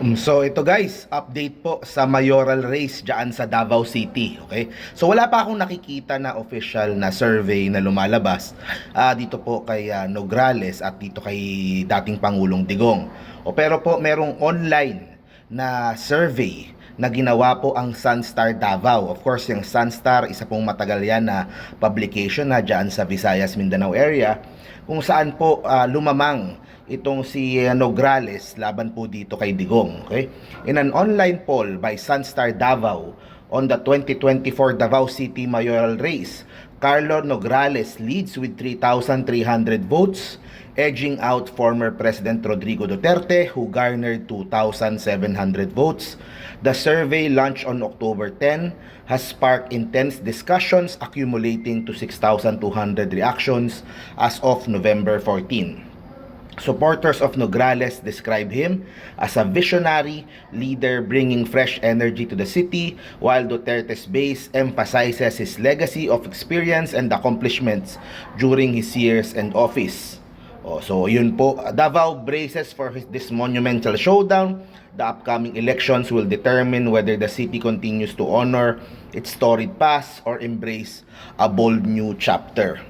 Um, So ito guys, update po sa mayoral race dyan sa Davao City. Okay? So wala pa akong nakikita na official na survey na lumalabas ah, dito po kay ah, Nograles at dito kay dating Pangulong Digong. O pero po merong online na survey na ginawa po ang Sunstar Davao. Of course, yung Sunstar, isa pong matagal yan na publication na dyan sa Visayas, Mindanao area kung saan po ah, lumamang itong si uh, Nograles laban po dito kay Digong. Okay? In an online poll by Sunstar Davao on the 2024 Davao City mayoral race, Carlo Nograles leads with 3,300 votes, edging out former President Rodrigo Duterte who garnered 2,700 votes. The survey launched on October 10 has sparked intense discussions accumulating to 6,200 reactions as of November 14. Supporters of Nograles describe him as a visionary leader bringing fresh energy to the city, while Duterte's base emphasizes his legacy of experience and accomplishments during his years in office. Oh, so yun po, Davao braces for his, this monumental showdown. The upcoming elections will determine whether the city continues to honor its storied past or embrace a bold new chapter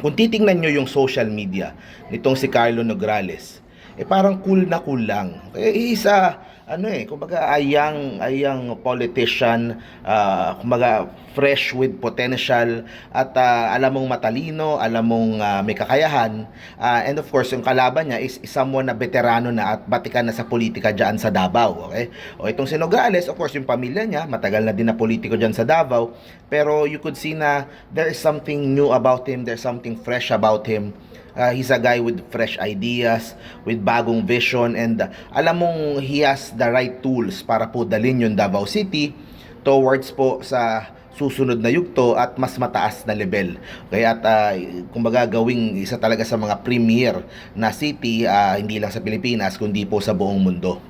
kung titingnan nyo yung social media nitong si Carlo Nograles, eh parang cool na cool lang. Eh, isa, ano eh, kumbaga a young, a young politician, ah, kumbaga fresh with potential at ah, alam mong matalino, alam mong ah, may kakayahan. Ah, and of course, yung kalaban niya is, is someone na veterano na at batikan na sa politika dyan sa Davao. Okay? O itong si Nograles, of course, yung pamilya niya, matagal na din na politiko dyan sa Davao. Pero you could see na there is something new about him, there's something fresh about him. Uh, he's a guy with fresh ideas, with bagong vision, and uh, alam mong he has the right tools para po dalhin yung Davao City towards po sa susunod na yugto at mas mataas na level. Kaya at uh, kumbaga gawing isa talaga sa mga premier na city, uh, hindi lang sa Pilipinas, kundi po sa buong mundo.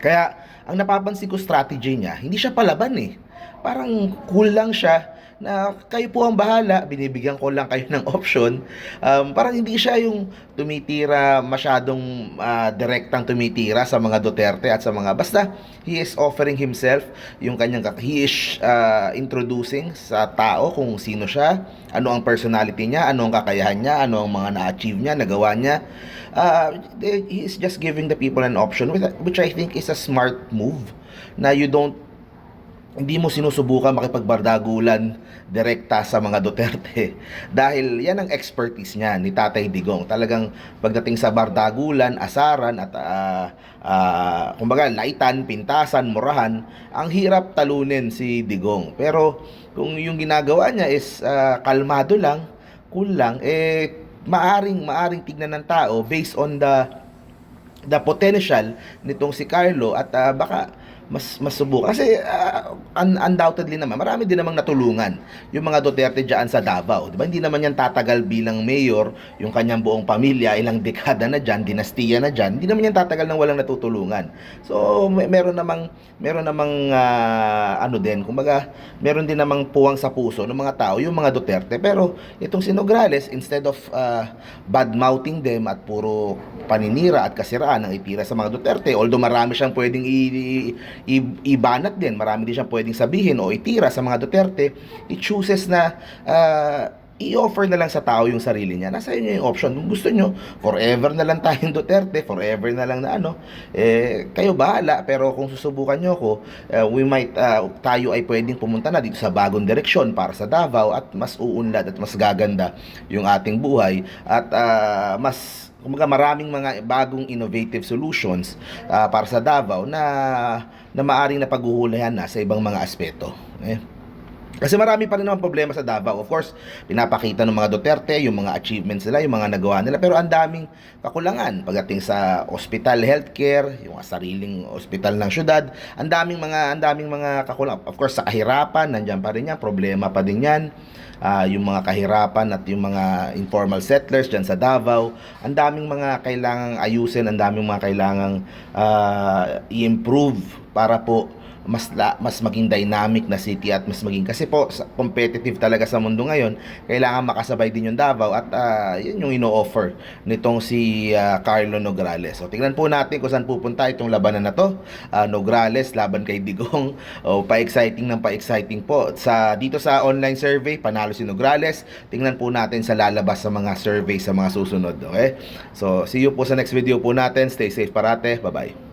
Kaya ang napapansin ko strategy niya, hindi siya palaban eh. Parang cool lang siya na kayo po ang bahala, binibigyan ko lang kayo ng option. Um, parang hindi siya yung tumitira masyadong ah, direktang tumitira sa mga Duterte at sa mga basta he is offering himself yung kanyang he is ah, introducing sa tao kung sino siya, ano ang personality niya, ano ang kakayahan niya, ano ang mga na-achieve niya, nagawa niya. Uh, he is just giving the people an option which I think is a smart move na you don't hindi mo sinusubukan makipagbardagulan direkta sa mga Duterte. Dahil yan ang expertise niya ni Tatay Digong. Talagang pagdating sa bardagulan asaran at ah, ah, kumbaga laitan pintasan murahan ang hirap talunin si Digong. Pero kung yung ginagawa niya is ah, kalmado lang cool lang eh maaring maaring tignan ng tao based on the the potential nitong si Carlo at ah, baka mas masubukan kasi ah, un- undoubtedly naman marami din namang natulungan yung mga Duterte diyan sa Davao di ba? Hindi naman yan tatagal bilang mayor yung kanyang buong pamilya ilang dekada na diyan dinastiya na diyan hindi naman yan tatagal nang walang natutulungan. So may, meron namang meron namang ah, ano din kumbaga meron din namang puwang sa puso ng mga tao yung mga Duterte. Pero itong si Nograles instead of ah, bad mouthing them at puro paninira at kasiraan ang itira sa mga Duterte although marami siyang pwedeng i- ibanat din marami din siyang pwedeng sabihin o itira sa mga Duterte it chooses na ah, i-offer na lang sa tao yung sarili niya. Nasa inyo yung option. Kung gusto nyo, forever na lang tayong Duterte, forever na lang na ano, eh, kayo bahala. Pero kung susubukan nyo ako, eh, we might, ah, tayo ay pwedeng pumunta na dito sa bagong direksyon para sa Davao at mas uunlad at mas gaganda yung ating buhay at ah, mas kumbaga maraming mga bagong innovative solutions ah, para sa Davao na na maaring napaghuhulayan na sa ibang mga aspeto. Eh. Kasi marami pa rin naman problema sa Davao. Of course, pinapakita ng mga Duterte yung mga achievements nila, yung mga nagawa nila. Pero ang daming kakulangan pagdating sa hospital, healthcare, yung sariling hospital ng syudad. Ang daming mga, ang daming mga kakulangan. Of course, sa kahirapan, nandiyan pa rin yan. Problema pa din yan. Ah, yung mga kahirapan at yung mga informal settlers dyan sa Davao. Ang daming mga kailangang ayusin, ang daming mga kailangang ah, i-improve para po mas la, mas maging dynamic na city at mas maging kasi po competitive talaga sa mundo ngayon kailangan makasabay din yung Davao at ah, yun yung ino-offer nitong si ah, Carlo Nograles. So tingnan po natin kung saan pupunta itong labanan na to. Ah, Nograles laban kay Digong. O pa-exciting ng pa-exciting po. Sa dito sa online survey panalo si Nograles. Tingnan po natin sa lalabas sa mga survey sa mga susunod okay? So see you po sa next video po natin. Stay safe parate. Bye bye